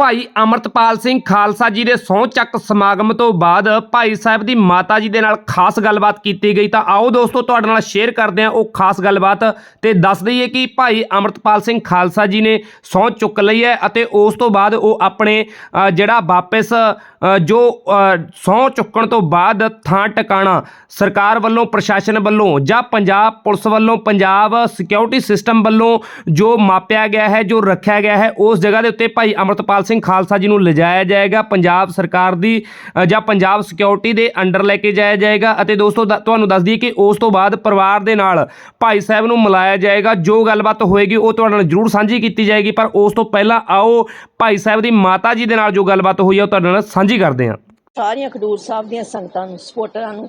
ਭਾਈ ਅਮਰਤਪਾਲ ਸਿੰਘ ਖਾਲਸਾ ਜੀ ਦੇ ਸਹੁੰ ਚੱਕ ਸਮਾਗਮ ਤੋਂ ਬਾਅਦ ਭਾਈ ਸਾਹਿਬ ਦੀ ਮਾਤਾ ਜੀ ਦੇ ਨਾਲ ਖਾਸ ਗੱਲਬਾਤ ਕੀਤੀ ਗਈ ਤਾਂ ਆਓ ਦੋਸਤੋ ਤੁਹਾਡੇ ਨਾਲ ਸ਼ੇਅਰ ਕਰਦੇ ਹਾਂ ਉਹ ਖਾਸ ਗੱਲਬਾਤ ਤੇ ਦੱਸ ਦਈਏ ਕਿ ਭਾਈ ਅਮਰਤਪਾਲ ਸਿੰਘ ਖਾਲਸਾ ਜੀ ਨੇ ਸਹੁੰ ਚੁੱਕ ਲਈ ਹੈ ਅਤੇ ਉਸ ਤੋਂ ਬਾਅਦ ਉਹ ਆਪਣੇ ਜਿਹੜਾ ਵਾਪਸ ਜੋ ਸਹੁੰ ਚੁੱਕਣ ਤੋਂ ਬਾਅਦ ਥਾਂ ਟਿਕਾਣਾ ਸਰਕਾਰ ਵੱਲੋਂ, ਪ੍ਰਸ਼ਾਸਨ ਵੱਲੋਂ ਜਾਂ ਪੰਜਾਬ ਪੁਲਿਸ ਵੱਲੋਂ, ਪੰਜਾਬ ਸਿਕਿਉਰਿਟੀ ਸਿਸਟਮ ਵੱਲੋਂ ਜੋ ਮਾਪਿਆ ਗਿਆ ਹੈ, ਜੋ ਰੱਖਿਆ ਗਿਆ ਹੈ, ਉਸ ਜਗ੍ਹਾ ਦੇ ਉੱਤੇ ਭਾਈ ਅਮਰਤਪਾਲ ਸਿੰਘ ਖਾਲਸਾ ਜੀ ਨੂੰ ਲਿਜਾਇਆ ਜਾਏਗਾ, ਪੰਜਾਬ ਸਰਕਾਰ ਦੀ ਜਾਂ ਪੰਜਾਬ ਸਿਕਿਉਰਿਟੀ ਦੇ ਅੰਡਰ ਲੈ ਕੇ ਜਾਇਆ ਜਾਏਗਾ ਅਤੇ ਦੋਸਤੋ ਤੁਹਾਨੂੰ ਦੱਸ ਦਈਏ ਕਿ ਉਸ ਤੋਂ ਬਾਅਦ ਪਰਿਵਾਰ ਦੇ ਨਾਲ ਭਾਈ ਸਾਹਿਬ ਨੂੰ ਮਿਲਾਇਆ ਜਾਏਗਾ, ਜੋ ਗੱਲਬਾਤ ਹੋਏਗੀ ਉਹ ਤੁਹਾਡੇ ਨਾਲ ਜ਼ਰੂਰ ਸਾਂਝੀ ਕੀਤੀ ਜਾਏਗੀ, ਪਰ ਉਸ ਤੋਂ ਪਹਿਲਾਂ ਆਓ ਭਾਈ ਸਾਹਿਬ ਦੀ ਮਾਤਾ ਜੀ ਦੇ ਨਾਲ ਜੋ ਗੱਲਬਾਤ ਹੋਈ ਹੈ ਉਹ ਤੁਹਾਡੇ ਨਾਲ ਸਾਂਝੀ ਕਰਦੇ ਹਾਂ। ਸਾਰੀਆਂ ਖਡੂਰ ਸਾਹਿਬ ਦੀਆਂ ਸੰਗਤਾਂ ਨੂੰ ਸਪੋਰਟਰਾਂ ਨੂੰ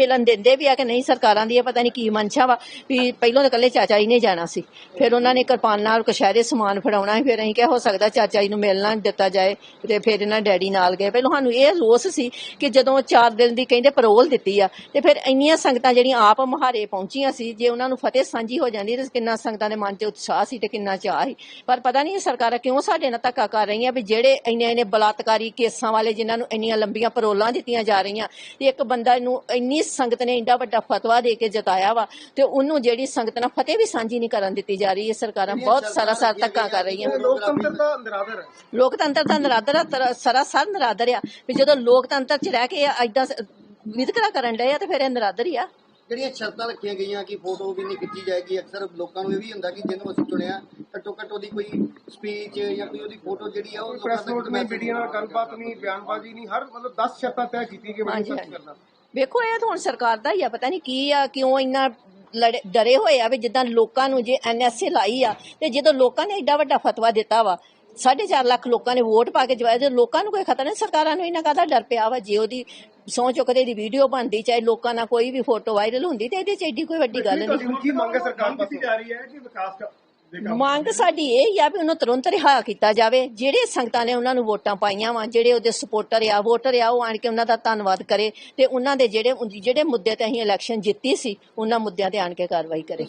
ਮਿਲਣ ਦਿੰਦੇ ਵੀ ਆ ਕਿ ਨਹੀਂ ਸਰਕਾਰਾਂ ਦੀ, ਇਹ ਪਤਾ ਨਹੀਂ ਕੀ ਮਨਸ਼ਾ ਵਾ, ਵੀ ਪਹਿਲਾਂ ਤਾਂ ਇਕੱਲੇ ਚਾਚਾ ਜੀ ਨੇ ਜਾਣਾ ਸੀ। ਫਿਰ ਉਹਨਾਂ ਨੇ ਕਿਰਪਾਨ ਨਾਲ ਕਸ਼ਹਿਰੇ ਸਮਾਨ ਫੜਾਉਣਾ ਸੀ, ਫਿਰ ਅਸੀਂ ਕਿਹਾ ਹੋ ਸਕਦਾ ਚਾਚਾ ਜੀ ਨੂੰ ਮਿਲਣਾ ਦਿੱਤਾ ਜਾਏ, ਤੇ ਫਿਰ ਇਹਨਾਂ ਡੈਡੀ ਨਾਲ ਗਏ। ਪਹਿਲਾਂ ਸਾਨੂੰ ਇਹ ਰੋਸ ਸੀ ਕਿ ਜਦੋਂ 4 ਦਿਨ ਦੀ ਕਹਿੰਦੇ ਪਰੋਲ ਦਿੱਤੀ ਆ, ਤੇ ਫਿਰ ਇੰਨੀਆਂ ਸੰਗਤਾਂ ਜਿਹੜੀਆਂ ਆਪ ਮੁਹਾਰੇ ਪਹੁੰਚੀਆਂ ਸੀ, ਜੇ ਉਹਨਾਂ ਨੂੰ ਫਤਿਹ ਸਾਂਝੀ ਹੋ ਜਾਂਦੀ, ਤੇ ਕਿੰਨਾ ਸੰਗਤਾਂ ਦੇ ਮਨ 'ਚ ਉਤਸ਼ਾਹ ਸੀ ਤੇ ਕਿੰਨਾ ਚਾਹ ਸੀ। ਪਰ ਪਤਾ ਨਹੀਂ ਸਰਕਾਰਾਂ ਕਿਉਂ ਸਾਡੇ ਨਾਲ ਧੱਕਾ ਕਰ ਰਹੀਆਂ ਵੀ ਜਿਹੜੇ ਇੰਨੇ ਇੰਨੇ ਬਲਾਤਕਾਰੀ ਕੇਸਾਂ ਵਾਲੇ ਜਿਨ੍ਹਾਂ ਨੂੰ ਇੰਨੀਆਂ ਲੰਬੀਆਂ ਪਰੋਲਾਂ ਦਿੱਤੀਆਂ ਜਾ ਰਹੀਆਂ, ਤੇ ਇੱਕ ਬੰਦਾ ਨੂੰ ਇੰਨੀ ਸੰਗਤ ਨੇ ਇੰਡਾ ਵੱਡਾ ਫਤਵਾ ਦੇ ਕੇ ਜਿਤਾਇਆ ਵਾ ਤੇ ਉਹਨੂੰ ਜਿਹੜੀ ਸੰਗਤ ਨਾਲ ਫਤਿਹ ਵੀ ਸਾਂਝੀ ਨਹੀਂ ਕਰਨ ਦਿੱਤੀ ਜਾ ਰਹੀ ਇਹ ਸਰਕਾਰਾਂ ਬਹੁਤ ਸਾਰਾ ਸਾਰ ਧੱਕਾ ਕਰ ਰਹੀਆਂ ਲੋਕਤੰਤਰ ਦਾ ਨਿਰਾਦਰ ਹੈ। ਲੋਕਤੰਤਰ ਦਾ ਨਰਾਦਰ ਸਰਾਸਰ ਨਰਾਦਰ ਆ। ਵੀ ਜਦੋਂ ਲੋਕਤੰਤਰ ਚ ਰਹਿ ਕੇ ਐਦਾਂ ਵਿਤਕਰਾ ਕਰਨ ਡਏ ਆ ਤੇ ਫਿਰ ਇਹ ਨਰਾਦਰ ਹੀ ਆ। ਜਿਹੜੀਆਂ ਸ਼ਰਤਾਂ ਰੱਖੀਆਂ ਗਈਆਂ ਕਿ ਫੋਟੋ ਵੀ ਨਹੀਂ ਖਿੱਚੀ ਜਾਏਗੀ ਅਕਸਰ ਲੋਕਾਂ ਨੂੰ ਇਹ ਵੀ ਹੁੰਦਾ ਕਿ ਜਿਹਨੂੰ ਅਸੀਂ ਚੁਣਿਆ ਘੱਟੋ ਘੱਟ ਉਹਦੀ ਕੋਈ ਸਪੀਚ ਜਾਂ ਕੋਈ ਉਹਦੀ ਫੋਟੋ ਜਿਹੜੀ ਆ ਉਹ ਲੋਕਾਂ ਪ੍ਰੈਸ ਤੱਕ ਨੋਟ ਨਹੀਂ ਮੀਡੀਆ ਨਾਲ ਗੱਲਬਾਤ ਨਹੀਂ ਬਿਆਨਬਾਜ਼ੀ ਨਹੀਂ ਹਰ ਮਤਲਬ 10 ਸ਼ਰਤਾਂ ਤੈਅ ਕੀਤੀ ਕਿ ਹਾਂਜੀ, ਸੱਚ। ਕਰਨਾ। ਵੇਖੋ ਇਹ ਤਾਂ ਹੁਣ ਸਰਕਾਰ ਦਾ ਹੀ ਆ ਪਤਾ ਨਹੀਂ ਕੀ ਆ ਕਿਉਂ ਇੰਨਾ ਲੜੇ- ਡਰੇ ਹੋਏ ਆ ਵੀ ਜਿੱਦਾਂ ਲੋਕਾਂ ਨੂੰ ਜੇ ਐਨਐਸਏ ਲਾਈ ਆ ਤੇ ਜਦੋਂ ਲੋਕਾਂ ਨੇ ਐਡਾ ਵੱਡਾ ਫਤਵਾ ਦਿੱਤਾ ਵਾ 4.5 ਲੱਖ ਲੋਕਾਂ ਨੇ ਵੋਟ ਪਾ ਕੇ ਜਵਾਇਆ ਤੇ ਲੋਕਾਂ ਨੂੰ ਕੋਈ ਖਤਰਾ ਨਹੀਂ ਸਰਕਾਰਾਂ ਨੂੰ ਇਹਨਾਂ ਕਾਹਦਾ ਡਰ ਪਿਆ ਵਾ ਜੇ ਉਹਦੀ ਸਹੁੰ ਚੁੱਕਦੇ ਦੀ ਵੀਡੀਓ ਬਣਦੀ ਚਾਹੇ ਲੋਕਾਂ ਨਾਲ ਕੋਈ ਵੀ ਫੋਟੋ ਵਾਇਰਲ ਹੁੰਦੀ ਤੇ ਇਹਦੇ ਚ ਐਡੀ ਕੋਈ ਵੱਡੀ ਗੱਲ ਨਹੀਂ। ਕੀ ਮੰਗ ਹੈ ਸਰਕਾਰ ਪਾਸੋਂ? ਜਾ ਰਹੀ ਹੈ ਕਿ ਵਿਕਾਸ ਦੇ ਮੰਗ ਸਾਡੀ ਇਹ ਆ ਵੀ ਉਹਨੂੰ ਤੁਰੰਤ ਰਿਹਾ ਕੀਤਾ ਜਾਵੇ। ਜਿਹੜੇ ਸੰਗਤਾਂ ਨੇ ਉਹਨਾਂ ਨੂੰ ਵੋਟਾਂ ਪਾਈਆਂ ਵਾ, ਜਿਹੜੇ ਉਹਦੇ ਸਪੋਰਟਰ ਆ ਵੋਟਰ ਆ, ਉਹ ਆਣ ਕੇ ਉਹਨਾਂ ਦਾ ਧੰਨਵਾਦ ਕਰੇ ਤੇ ਉਹਨਾਂ ਦੇ ਜਿਹੜੇ ਜਿਹੜੇ ਮੁੱਦੇ ਤੇ ਅਸੀਂ ਇਲੈਕਸ਼ਨ ਜਿੱਤੀ ਸੀ, ਉਹਨਾਂ ਮੁੱਦਿਆਂ ਤੇ ਆਣ ਕੇ ਕਾਰਵਾਈ ਕਰੇ।